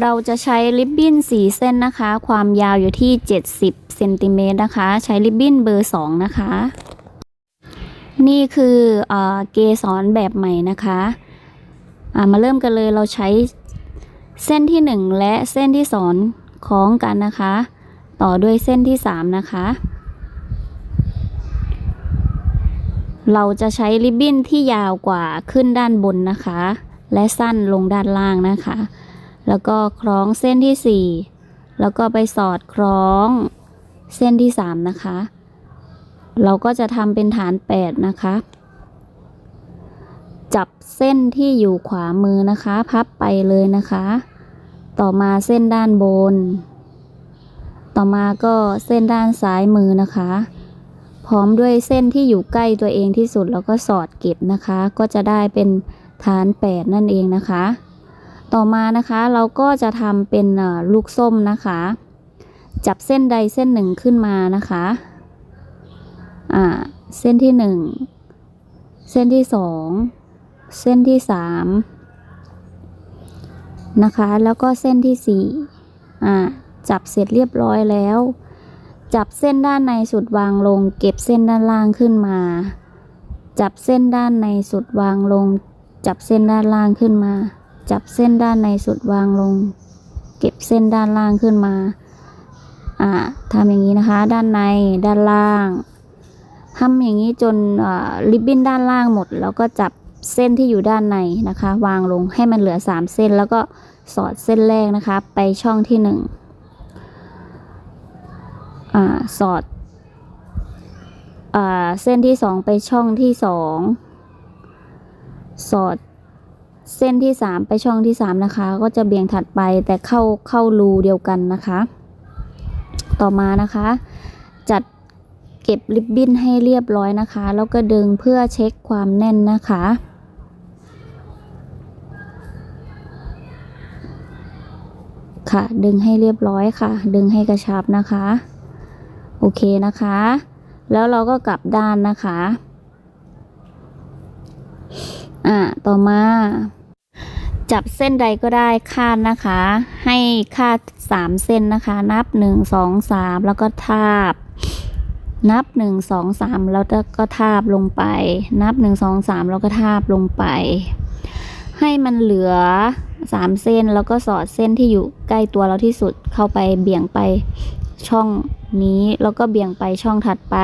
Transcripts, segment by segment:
เราจะใช้ริบบิ้นสีเส้นนะคะ ความยาวอยู่ที่ 70เซนติเมตรนะคะ ใช้ริบบิ้นเบอร์2นะคะ นี่คือเอเกสรแบบใหม่นะคะามาเริ่มกันเลยเราใช้เส้นที่ 1 และเส้นที่2คล้องกันนะคะ ต่อด้วยเส้นที่ 3 นะคะ เราจะใช้ริบบิ้นที่ยาวกว่าขึ้นด้านบนนะคะ และสั้นลงด้านล่างนะคะ แล้วก็คล้องเส้นที่ 4 แล้วก็ไปสอดคล้องเส้นที่ 3 นะคะ เราก็จะทำเป็นฐาน 8 นะคะ จับเส้นที่อยู่ขวามือนะคะ พับไปเลยนะคะ ต่อมาเส้นด้านบน ต่อมาก็เส้นด้านซ้ายมือนะคะ พร้อมด้วยเส้นที่อยู่ใกล้ตัวเองที่สุดแล้วก็สอดเก็บนะคะ ก็จะได้เป็นฐาน 8 นั่นเองนะคะ ต่อมานะคะเราก็จะทำเป็นลูกส้มนะคะ จับเส้นใดเส้นหนึ่งขึ้นมานะคะอ่าเส้นที่หนึ่งเส้นที่สองเส้นที่สามนะคะ แล้วก็เส้นที่สี่อ่าจับเสร็จเรียบร้อยแล้ว จับเส้นด้านในสุดวางลง เก็บเส้นด้านล่างขึ้นมา จับเส้นด้านในสุดวางลง จับเส้นด้านล่างขึ้นมา จับเส้นด้านในสุดวางลง เก็บเส้นด้านล่างขึ้นมา อ่าทำอย่างนี้นะคะ ด้านในด้านล่างทำอย่างนี้จนริบบิ้นด้านล่างหมด แล้วก็จับเส้นที่อยู่ด้านในนะคะ วางลงให้มันเหลือ 3 เส้น แล้วก็สอดเส้นแรกนะคะ ไปช่องที่1อ่าสอดอ่าเส้นที่ 2 ไปช่องที่ 2 สอด เส้นที่ 3 ไปช่องที่ 3 นะคะ ก็จะเบี่ยงถัดไปแต่เข้าเข้ารูเดียวกันนะคะ ต่อมานะคะ จัดเก็บริบบิ้นให้เรียบร้อยนะคะ แล้วก็ดึงเพื่อเช็คความแน่นนะคะ ค่ะดึงให้เรียบร้อยค่ะ ดึงให้กระชับนะคะ โอเคนะคะ แล้วเราก็กลับด้านนะคะ อ่าต่อมา จับเส้นใดก็ได้คาดนะคะ ให้คาดสามเส้นนะคะ นับหนึ่งสองสามแล้วก็ทาบ นับหนึ่งสองสามแล้วก็ทาบลงไป นับหนึ่งสองสามแล้วก็ทาบลงไป ให้มันเหลือสามเส้นแล้วก็สอดเส้นที่อยู่ใกล้ตัวเราที่สุดเข้าไปเบี่ยงไปช่องนี้แล้วก็เบี่ยงไปช่องถัดไป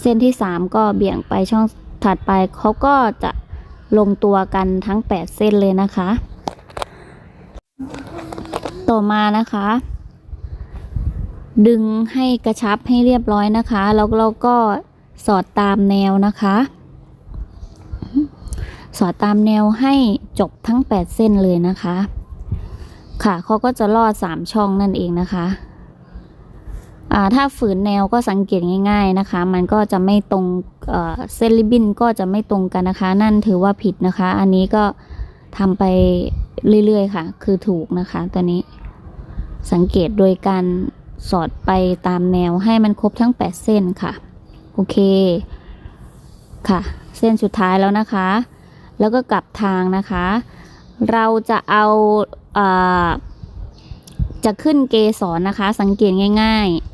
เส้นที่สามก็เบี่ยงไปช่อง ถัดไปเขาก็จะลงตัวกันทั้ง 8 เส้นเลยนะคะ ต่อมานะคะ ดึงให้กระชับให้เรียบร้อยนะคะ แล้วเราก็สอดตามแนวนะคะ สอดตามแนวให้จบทั้ง 8 เส้นเลยนะคะ ค่ะเขาก็จะลอด 3 ช่องนั่นเองนะคะ ถ้าฝืนแนวก็สังเกตง่าย ๆนะคะ มันก็จะไม่ตรงเส้นริบบิ้นก็จะไม่ตรงกันนะคะ นั่นถือว่าผิดนะคะ อันนี้ก็ทำไปเรื่อยๆค่ะ คือถูกนะคะตัวนี้สังเกตโดยการสอดไปตามแนวให้มันครบทั้ง 8 เส้นค่ะ โอเคค่ะ เส้นสุดท้ายแล้วนะคะ แล้วก็กลับทางนะคะ เราจะเอาอาจะขึ้นเกสรนะคะ สังเกตง่าย ๆ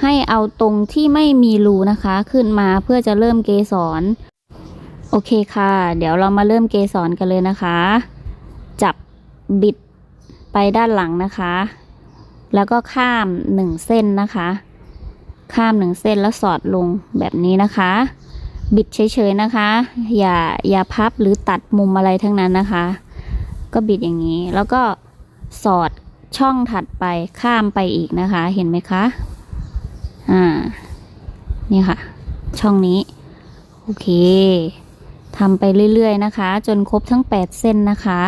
ให้เอาตรงที่ไม่มีรูนะคะ ขึ้นมาเพื่อจะเริ่มเกสร โอเคค่ะ เดี๋ยวเรามาเริ่มเกสรกันเลยนะคะ จับบิดไปด้านหลังนะคะ แล้วก็ข้ามหนึ่งเส้นนะคะ ข้ามหนึ่งเส้นแล้วสอดลงแบบนี้นะคะ บิดเฉยๆนะคะ อย่าอย่าพับหรือตัดมุมอะไรทั้งนั้นนะคะ ก็บิดอย่างนี้แล้วก็สอดช่องถัดไปข้ามไปอีกนะคะ เห็นไหมคะ นี่ค่ะ ช่องนี้ โอเคทำไปเรื่อย ๆ นะคะ จนครบทั้ง 8 เส้นนะคะ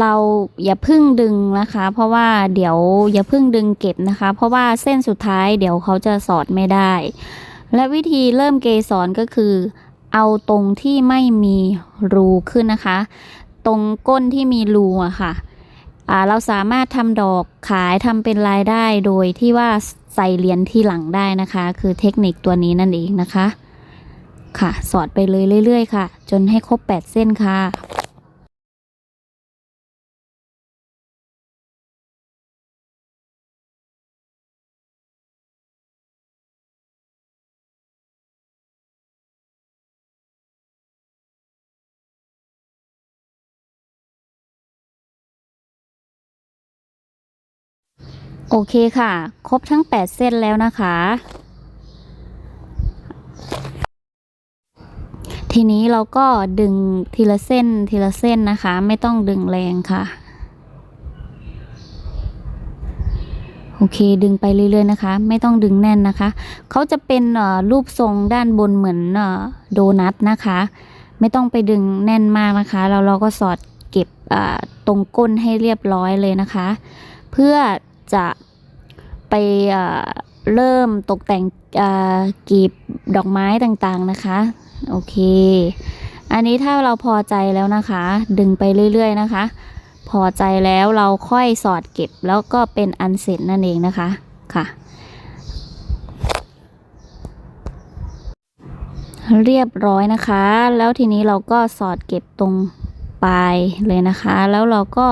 เราอย่าพึ่งดึงนะคะ เพราะว่าเดี๋ยวอย่าพึ่งดึงเก็บนะคะ เพราะว่าเส้นสุดท้ายเดี๋ยวเขาจะสอดไม่ได้ และวิธีเริ่มเกสรก็คือ เอาตรงที่ไม่มีรูขึ้นนะคะ ตรงก้นที่มีรูอะค่ะอ่าเราสามารถทำดอกขายทำเป็นรายได้โดยที่ว่าใส่เหรียญที่หลังได้นะคะ คือเทคนิคตัวนี้นั่นเองนะคะ ค่ะ สอดไปเลยเรื่อย ๆ ค่ะ จนให้ครบ 8 เส้นค่ะ โอเคค่ะ ครบทั้ง 8 เส้นแล้วนะคะ ทีนี้เราก็ดึงทีละเส้นทีละเส้นนะคะ ไม่ต้องดึงแรงค่ะ โอเคดึงไปเรื่อยๆนะคะ ไม่ต้องดึงแน่นนะคะ เขาจะเป็นรูปทรงด้านบนเหมือนโดนัทนะคะ ไม่ต้องไปดึงแน่นมากนะคะแล้วเราก็สอดเก็บตรงก้นให้เรียบร้อยเลยนะคะ เพื่อ จะไปเริ่มตกแต่งกีบดอกไม้ต่างๆนะคะ โอเค อันนี้ถ้าเราพอใจแล้วนะคะ ดึงไปเรื่อยๆนะคะ พอใจแล้วเราค่อยสอดเก็บแล้วก็เป็นอันเสร็จนั่นเองนะคะค่ะ เรียบร้อยนะคะ แล้วทีนี้เราก็สอดเก็บตรงปลายเลยนะคะ แล้วเราก็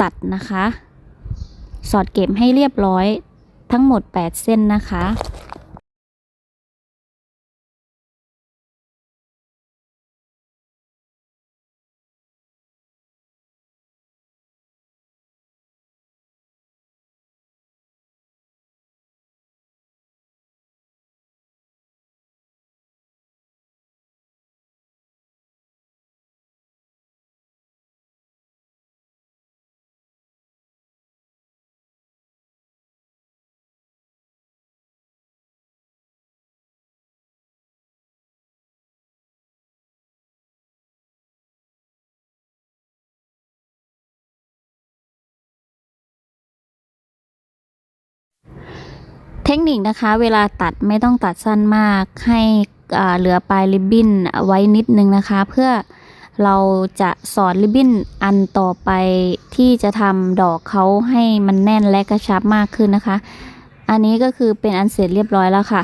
ตัดนะคะ สอดเก็บให้เรียบร้อยทั้งหมด 8 เส้นนะคะ เทคนิคนะคะ เวลาตัดไม่ต้องตัดสั้นมาก ให้เหลือปลายริบบิ้นไว้นิดนึงนะคะ เพื่อเราจะสอดริบบิ้นอันต่อไปที่จะทำดอกเขาให้มันแน่นและกระชับมากขึ้นนะคะ อันนี้ก็คือเป็นอันเสร็จเรียบร้อยแล้วค่ะ